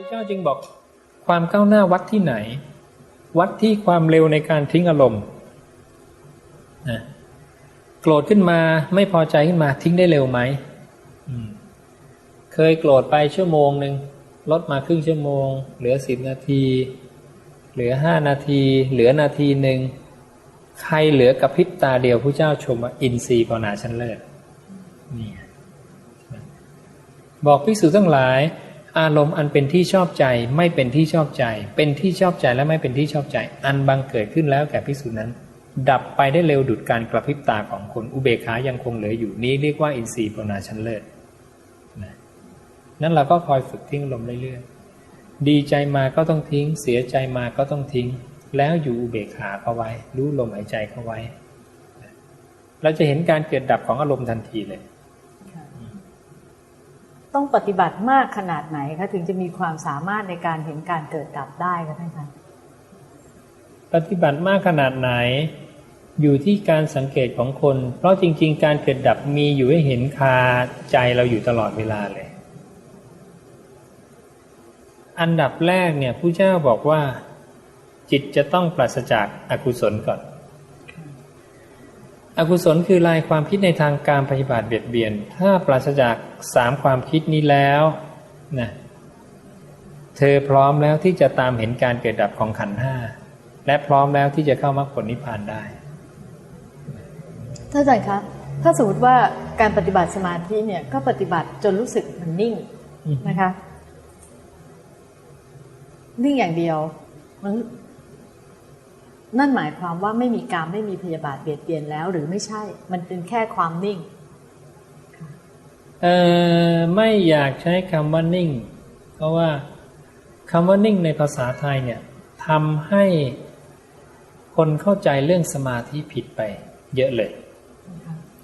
พระเจ้าจึงบอกความก้าวหน้าวัดที่ไหน วัดที่ความเร็วในการทิ้งอารมณ์นะโกรธขึ้นมาไม่พอใจขึ้นมาทิ้งได้เร็วไหมมเคยโกรธไปชั่วโมงหนึ่งลดมาครึ่งชั่วโมง เหลือสิบนาที เหลือห้านาที เหลือนาทีหนึ่งใครเหลือกระพริบตาเดียวผู้เจ้าชมว่าอินทรีย์ภาวนาชั้นเลิศนี่บอกภิกษุทั้งหลาย อารมณ์อันเป็นที่ชอบใจไม่เป็นที่ชอบใจ เป็นที่ชอบใจและไม่เป็นที่ชอบใจ อันบังเกิดขึ้นแล้วแก่ภิกษุนั้น ดับไปได้เร็วดุดการกระพริบตาของคนอุเบกขายังคงเหลืออยู่นี้เรียกว่าอินทรีย์ภาวนาชั้นเลิศนะนั่นเราก็คอยฝึกทิ้งลมเรื่อยๆดีใจมาก็ต้องทิ้ง เสียใจมาก็ต้องทิ้ง แล้วอยู่อุเบกขาเข้าไว้ รู้ลมหายใจเข้าไว้ เราจะเห็นการเกิดดับของอารมณ์ทันทีเลย ต้องปฏิบัติมากขนาดไหนคะถึงจะมีความสามารถในการเห็นการเกิดดับได้คะท่านคะปฏิบัติมากขนาดไหน อยู่ที่การสังเกตของคน เพราะจริง ๆ การเกิดดับมีอยู่ให้เห็นคาใจเราอยู่ตลอดเวลาเลย อันดับแรกเนี่ยผู้เจ้าบอกว่า จิตจะต้องปราศจากอากุศลก่อน อกุศลคือลายความคิดในทางการปฏิบัติเบียดเบียน ถ้าปราศจากสามความคิดนี้แล้วนะเธอพร้อมแล้วที่จะตามเห็นการเกิดดับของขันธ์ห้าและพร้อมแล้วที่จะเข้ามรรคผลนิพพานได้ท่านอาจารย์คะถ้าสมมติว่าการปฏิบัติสมาธิเนี่ยก็ปฏิบัติจนรู้สึกมันนิ่งอืมนะคะนิ่งอย่างเดียวมัน นั่นหมายความว่าไม่มีการไม่มีพยาบาทเบียดเบียนแล้วหรือไม่ใช่ มันเป็นแค่ความนิ่งเอ่อไม่อยากใช้คำว่านิ่ง เพราะว่าคำว่านิ่งในภาษาไทยเนี่ยทำให้คนเข้าใจเรื่องสมาธิผิดไป เยอะเลย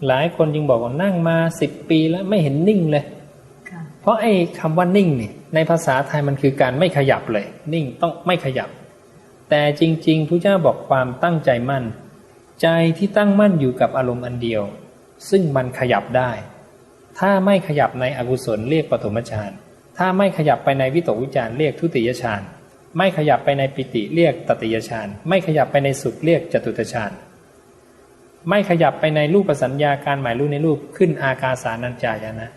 หลายคนจึงบอกว่านั่งมาสิบปีแล้วไม่เห็นนิ่งเลยค่ะเพราะไอ้คำว่านิ่งเนี่ยในภาษาไทยมันคือการไม่ขยับเลย นิ่งต้องไม่ขยับ แต่จริงๆพระเจ้าบอกความตั้งใจมั่น ใจที่ตั้งมั่นอยู่กับอารมณ์อันเดียว ซึ่งมันขยับได้ ถ้าไม่ขยับในอกุศลเรียกปฐมฌานถ้าไม่ขยับไปในวิตกวิจารเรียกทุติยฌานไม่ขยับไปในปิติเรียกตติยฌานไม่ขยับไปในสุขเรียกจตุตฌานไม่ขยับไปในรูปสัญญาการหมายรูปในรูปขึ้นอากาสานัญจายนะ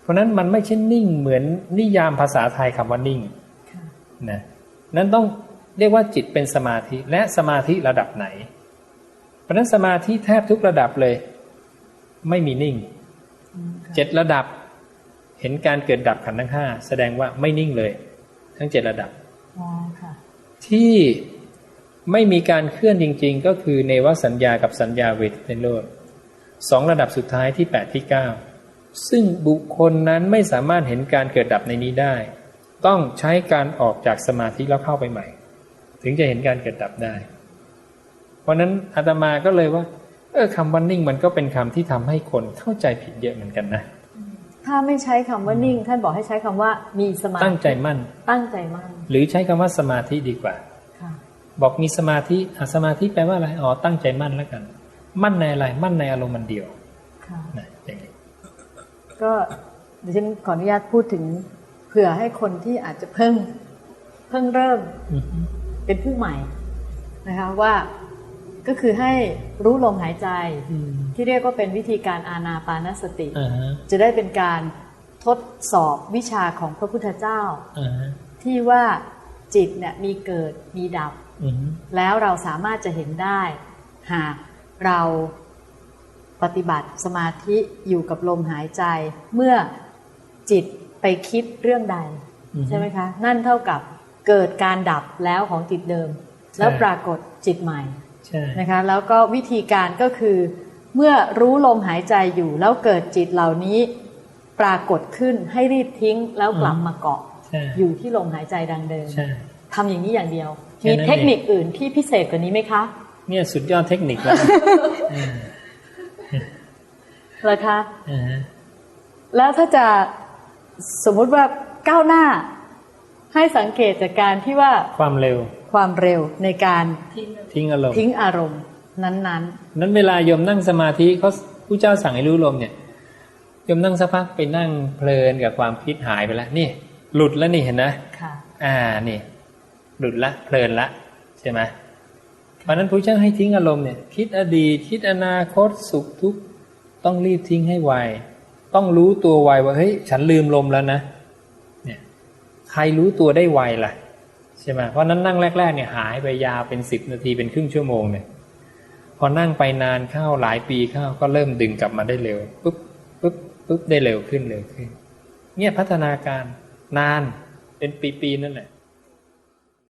เพราะนั้นมันไม่ใช่นิ่งเหมือนนิยามภาษาไทยคำว่านิ่งค่ะนะนั้นต้อง เรียกว่าจิตเป็นสมาธิและสมาธิระดับไหน เพราะฉะนั้นสมาธิแทบทุกระดับเลย ไม่มีนิ่งอืมค่ะเจ็ดระดับ เห็นการเกิดดับขันธ์ทั้งห้าแสดงว่าไม่นิ่งเลย ทั้งเจ็ดระดับอ๋อค่ะที่ไม่มีการเคลื่อนจริง ๆ ก็คือเนวสัญญากับสัญญาเวทในโลกสองระดับสุดท้ายที่แปดที่เก้าซึ่งบุคคลนั้นไม่สามารถเห็นการเกิดดับในนี้ได้ ต้องใช้การออกจากสมาธิแล้วเข้าไปใหม่ ถึงจะเห็นการเกิดดับได้ เพราะฉะนั้นอาตมาก็เลยว่า เออคำว่านิ่งมันก็เป็นคำที่ทำให้คนเข้าใจผิดเยอะเหมือนกันนะ ถ้าไม่ใช้คำว่านิ่ง ท่านบอกให้ใช้คำว่ามีสมาธิตั้งใจมั่น ตั้งใจมั่น หรือใช้คำว่าสมาธิดีกว่าค่ะบอกมีสมาธิอะสมาธิแปลว่าอะไร อ๋อ ตั้งใจมั่นแล้วกัน มั่นในอะไร มั่นในอารมณ์มันเดียวค่ะนะอย่างนี้ก็เดี๋ยวฉันขออนุญาตพูดถึง เผื่อให้คนที่อาจจะเพิ่ง เพิ่งเริ่มอือฮึ เป็นผู้ใหม่นะคะว่าก็คือให้รู้ลมหายใจอืมที่เรียกว่าเป็นวิธีการอานาปานสติอ่าฮะจะได้เป็นการทดสอบวิชาของพระพุทธเจ้าอ่าฮะที่ว่าจิตเนี่ยมีเกิดมีดับอือฮึแล้วเราสามารถจะเห็นได้ หากเราปฏิบัติสมาธิอยู่กับลมหายใจ เมื่อจิตไปคิดเรื่องใดอือฮึใช่ไหมคะ นั่นเท่ากับ เกิดการดับแล้วของจิตเดิม แล้วปรากฏจิตใหม่ใช่นะคะแล้วก็วิธีการก็คือ เมื่อรู้ลมหายใจอยู่แล้วเกิดจิตเหล่านี้ปรากฏขึ้นให้รีบทิ้งแล้วกลับมาเกาะใช่อยู่ที่ลมหายใจดังเดิมใช่ทำอย่างนี้อย่างเดียวแค่มีนั้นเทคนิคอื่นที่พิเศษกว่านี้ไหมคะ เนี่ยสุดยอดเทคนิคแล้วอืมเหรอคะอ่าฮะแล้วถ้าจะสมมุติว่าก้าวหน้า ให้สังเกตจากการที่ว่าความเร็ว ความเร็วในการทิ้งอารมณ์ทิ้งอารมณ์นั้นนั้นเวลาโยมนั่งสมาธิเขาผู้เจ้าสั่งให้รู้ลมเนี่ยโยมนั่งสักพักไปนั่งเพลินกับความคิดหายไปแล้วนี่หลุดแล้วนี่เห็นนะค่ะ อ่านี่ หลุดละเพลินละใช่ไหมเพราะฉะนั้นพระเจ้าให้ทิ้งอารมณ์เนี่ยคิดอดีตคิดอนาคตสุขทุกข์ต้องรีบทิ้งให้ไวต้องรู้ตัวไวว่าเฮ้ยฉันลืมลมแล้วนะเนี่ยใครรู้ตัวได้ไวล่ะใช่ไหมเพราะนั้นนั่งแรก ๆ เนี่ยหายไปยาวเป็นสิบนาทีเป็นครึ่งชั่วโมงเนี่ยพอนั่งไปนานเข้าหลายปีเข้าก็เริ่มดึงกลับมาได้เร็วปุ๊บปุ๊บปุ๊บได้เร็วขึ้นเร็วขึ้นเนี่ยพัฒนาการนานเป็นปีๆนั่นแหละ